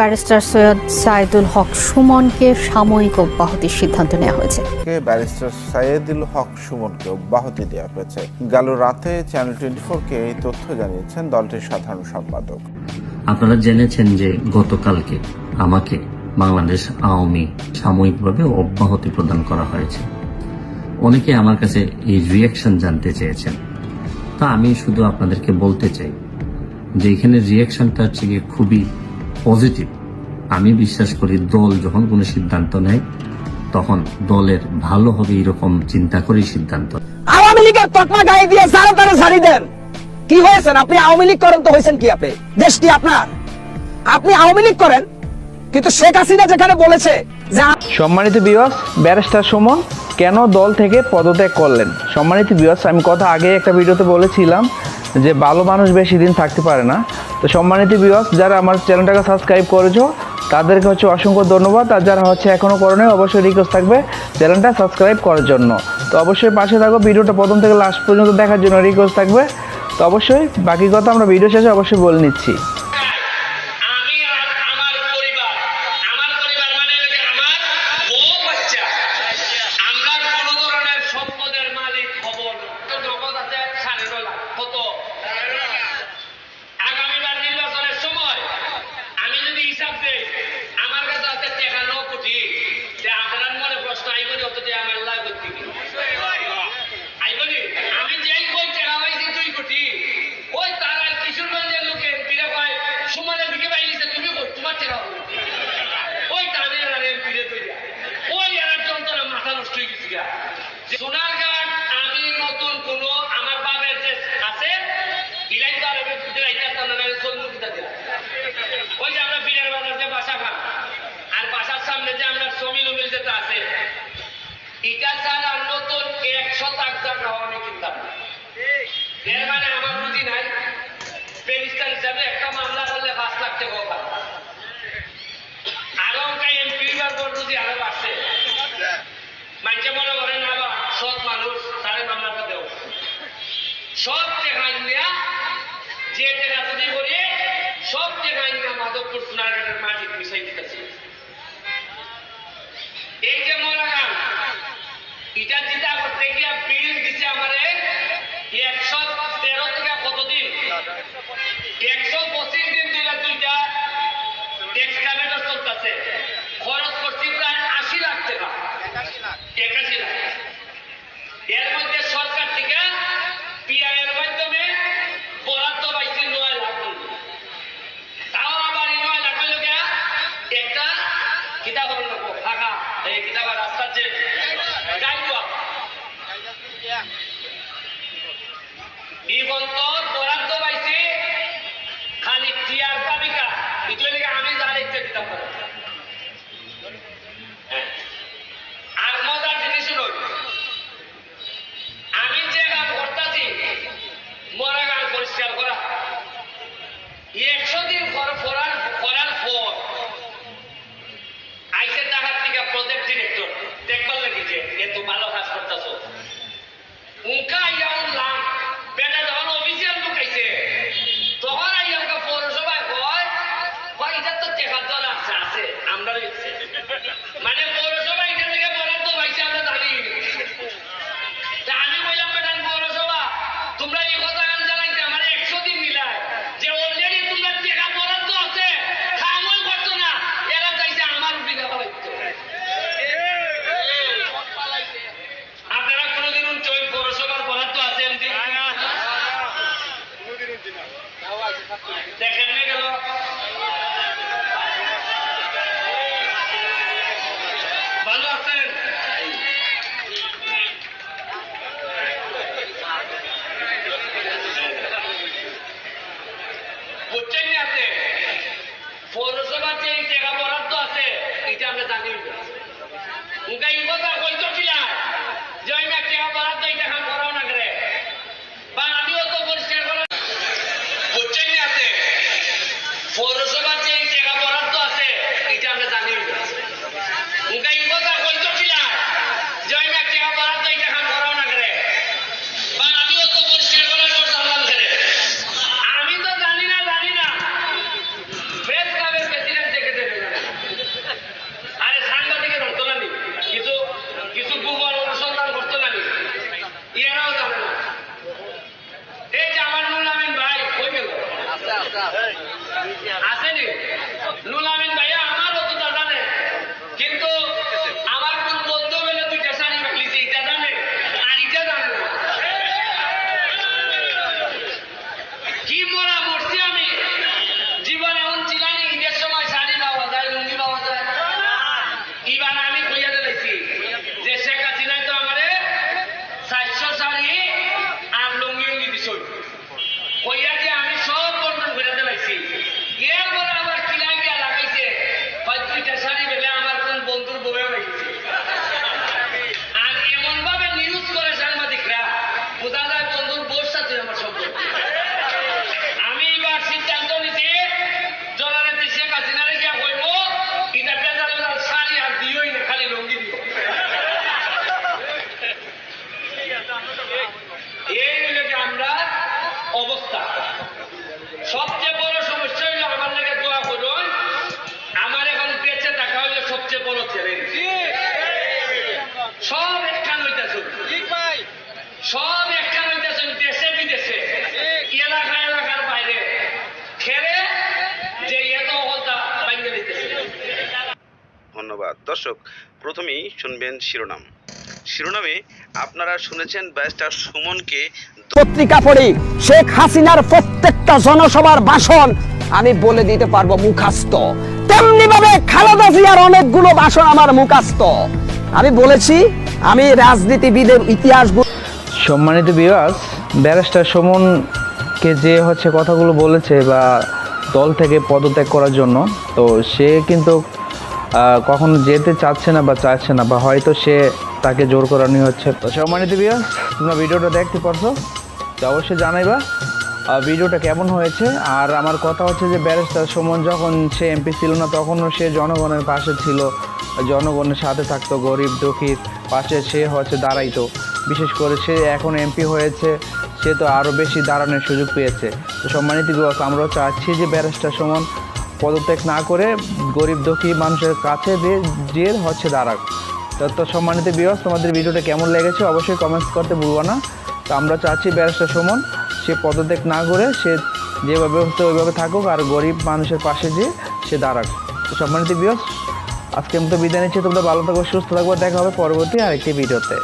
Barrister Syed Saidul হক সুমনকে সাময়িক অব্যাহতির সিদ্ধান্ত নেওয়া হয়েছে। ব্যারিস্টার সাইদুল হক সুমনকে অব্যাহতি দেওয়া হয়েছে? গেল রাতে চ্যানেল টোয়েন্টি কে এই তথ্য জানিয়েছেন দলটির সাধারণ সম্পাদক। আপনারা জেনেছেন যে গতকালকে আমাকে বাংলাদেশ আওয়ামী সাময়িকভাবে অব্যাহতি প্রদান করা হয়েছে। অনেকে আমার কাছে এই রিয়াকশন জানতে চেয়েছেন। তা আমি শুধু আপনাদেরকে বলতে চাই যে এখানে রিয়াকশনটা হচ্ছে খুবই পজিটিভ। আমি বিশ্বাস করি দল যখন কোনো সিদ্ধান্ত নেয় তখন দলের ভালো হবে এরকম চিন্তা করে সিদ্ধান্ত আওয়ামী লীগের তকমা গায়ে দিয়ে সারা তারা সারি দেন। কি হয়েছেন? আপনি আওয়ামী লীগ করেন তো হয়েছেন কি আপনি? দেশটি আপনার। আপনি আওয়ামী লীগ করেন কিন্তু শেখ হাসিনা যেখানে বলেছে সম্মানিত বিয়স ব্যারিস্টার সুমন কেন দল থেকে পদত্যাগ করলেন? সম্মানিত বিয়স আমি কথা আগে একটা ভিডিওতে বলেছিলাম যে ভালো মানুষ বেশি দিন থাকতে পারে না। তো সম্মানিত বিভাগ যারা আমার চ্যানেলটাকে সাবস্ক্রাইব করেছ, তাদেরকে হচ্ছে অসংখ্য ধন্যবাদ। আর যারা হচ্ছে এখনও করণীয় অবশ্যই রিকোয়েস্ট থাকবে চ্যানেলটা সাবস্ক্রাইব করার জন্য। তো অবশ্যই পাশে থাকো, ভিডিওটা প্রথম থেকে লাস্ট পর্যন্ত দেখার জন্য রিকোয়েস্ট থাকবে। তো অবশ্যই বাকি কথা আমরা ভিডিও শেষে অবশ্যই বলে নিচ্ছি। আছে Y exótico দেখেন ধন্যবাদ। দর্শক প্রথমেই শুনবেন শিরোনাম। শিরোনামে আপনারা শুনেছেন ব্যারিস্টার সুমনকে পত্রিকা পড়ি শেখ হাসিনার প্রত্যেকটা জনসভার ভাষণ আমি বলে দিতে পারব মুখাস্ত তেমনি ভাবে খালেদা জিয়ার অনেকগুলো ভাষণ আমার মুখাস্ত আমি বলেছি আমি রাজনীতিবিদের ইতিহাস সম্মানিত বিবাস ব্যারিস্টার সুমনকে যে হচ্ছে কথাগুলো বলেছে বা দল থেকে পদত্যাগ করার জন্য তো সে কিন্তু কখনো যেতে চাচ্ছে না বা চাচ্ছে না বা হয়তো সে তাকে জোর করানি হচ্ছে। তো সম্মানিত বিয়াস তোমরা ভিডিওটা দেখতে পারছ, তো অবশ্যই জানাইবা ভিডিওটা কেমন হয়েছে। আর আমার কথা হচ্ছে যে ব্যারিস্টার সুমন যখন সে এমপি ছিল না, তখনও সে জনগণের পাশে ছিল। জনগণের সাথে থাকতো, গরিব, দুঃখীর পাশে সে হচ্ছে দাঁড়াইতো। বিশেষ করে সে এখন এমপি হয়েছে, সে তো আরও বেশি দাঁড়ানোর সুযোগ পেয়েছে। তো সম্মানিত বিবাস আমরা চাচ্ছি যে ব্যারিস্টার সুমন পদত্যাগ না করে গরিব দুঃখী মানুষের কাছে যে যে হচ্ছে দাঁড়াক তো তো সম্মানিত বিবাস তোমাদের ভিডিওটা কেমন লেগেছে অবশ্যই কমেন্টস করতে ভুলবো না। তো আমরা চাচ্ছি ব্যারিস্টার সুমন, সে পদত্যাগ না করে সে যেভাবে হচ্ছে ওইভাবে থাকুক, আর গরিব মানুষের পাশে যে সে দাঁড়াক তো সম্মানিত বিবাস আজকের মতো বিদায় নিচ্ছি। তোমরা ভালো থাকো, সুস্থ থাকব দেখা হবে পরবর্তী আরেকটি ভিডিওতে।